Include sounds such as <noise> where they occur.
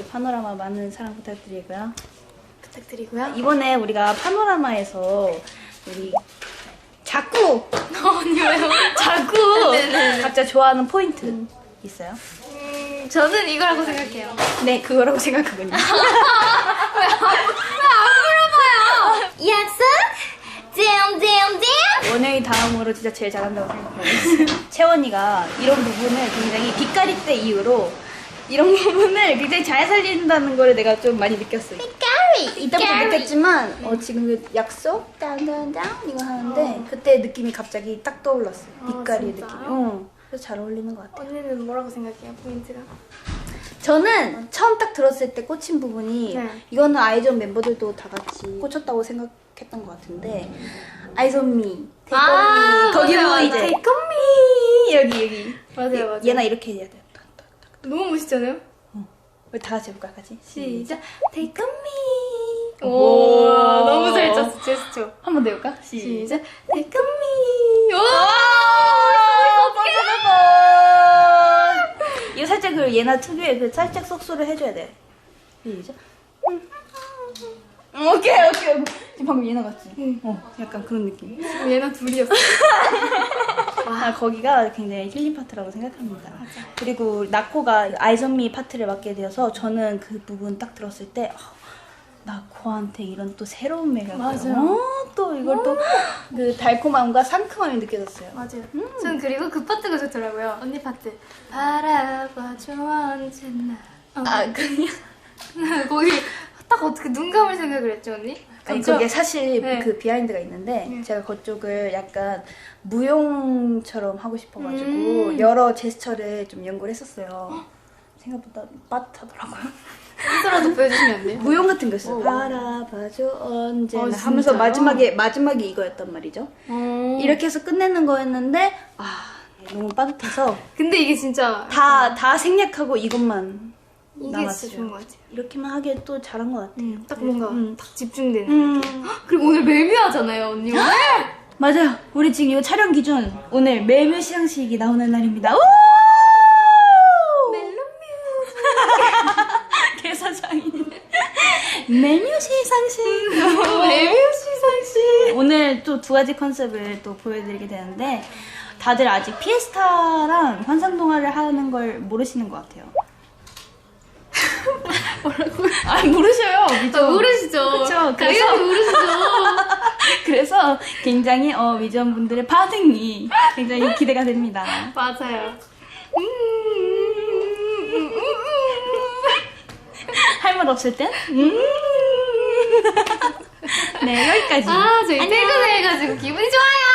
우리 파노라마 많은 사랑 부탁드리고요. 부탁드리고요. 이번에 우리가 파노라마에서 우리 자꾸 언니 왜요? 자꾸 네네. <laughs> 각자 좋아하는 포인트 있어요? 음, 저는 이거라고 생각해요. 네, 그거라고 생각하거든요. <laughs> <laughs> 약속? 잼잼잼! 원영이 다음으로 진짜 제일 잘한다고 생각해요. 채원이가 이런 부분을 굉장히 빛깔이 때 이후로 이런 부분을 굉장히 잘 살린다는 걸 내가 좀 많이 느꼈어요. 까리! 이때부터 느꼈지만 어, 지금 그 약속 딴딴딴 이거 하는데 그때 느낌이 갑자기 딱 떠올랐어요. 아, 빛깔이? 느낌이. 어, 그래서 잘 어울리는 것 같아요. 언니는 뭐라고 생각해요, 포인트가? 저는 처음 딱 들었을 때 꽂힌 부분이 네. 이거는 아이존 멤버들도 다 같이 꽂혔다고 생각했던 것 같은데 아이존미, 아, 태권미 거기로 맞아요, 이제. 태권미 여기 여기 맞아요, 맞아요. 얘나 이렇게 해야 돼. 너무 멋있잖아요? 우리 다 같이 해볼까 같이? 시작! Take on me! 오. 오, 너무 잘 짰어, 제스처. 한 번 더 해볼까? 시작! Take on me! 오! 이거 살짝 그 얘나 특유의 그 살짝 속소를 해줘야 돼. 시작. 음, 오케이 오케이. 지금 방금 얘나 같지? 어, 약간 그런 느낌. 얘는 둘이었어. <laughs> 아, 거기가 굉장히 힐링 파트라고 생각합니다. 그리고 나코가 아이전미 파트를 맡게 되어서 저는 그 부분 딱 들었을 때 어, 나코한테 이런 또 새로운 매력. 맞아요. 어, 또 이걸 또 그 달콤함과 상큼함이 느껴졌어요. 맞아요. 전 그리고 그 파트가 좋더라고요. 언니 파트. 바라봐줘 언제나. 어. 아, 그냥 <laughs> 거기 딱 어떻게 눈 감을 생각을 했죠, 언니? 아니? 그게 사실 네. 그 비하인드가 있는데 네. 제가 그쪽을 약간 무용처럼 하고 싶어가지고 음. 여러 제스처를 좀 연구를 했었어요. 생각보다 빠듯하더라고요. 인스라도 보여주시면 안 돼요? <laughs> 무용 같은 거 있어요. 오. 바라봐줘 언제나 어, 하면서? 마지막에 마지막에 이거였단 말이죠. 어. 이렇게 해서 끝내는 거였는데 아 너무 빠듯해서 근데 이게 진짜 다다 생략하고 이것만 이게. 진짜 좋은 것 같아요. 이렇게만 하기에 또 잘한 것 같아요. 음, 딱 뭔가 음. 딱 집중되는 음. 느낌. 헉, <gasps> 그리고 오늘 멜미하잖아요, 언니 오늘. <gasps> 맞아요. 우리 지금 이 촬영 기준 오늘 매묘 시상식이 나오는 날입니다. 우! <laughs> 개사장인 매묘 시상식. <laughs> 멜미 시상식. 오늘 또 두 가지 컨셉을 또 보여드리게 되는데 다들 아직 피에스타랑 환상동화를 하는 걸 모르시는 것 같아요. 뭐라고? 아 모르셔요. 아, 미죠. 모르시죠? 그쵸, 그래서- 모르시죠. <laughs> 그래서 굉장히 어, 위전 분들의 반응이 굉장히 기대가 됩니다. 맞아요. 할말 없을 땐? 음. <laughs> 네, 여기까지. 아, 저희 퇴근해가지고 기분이 좋아요.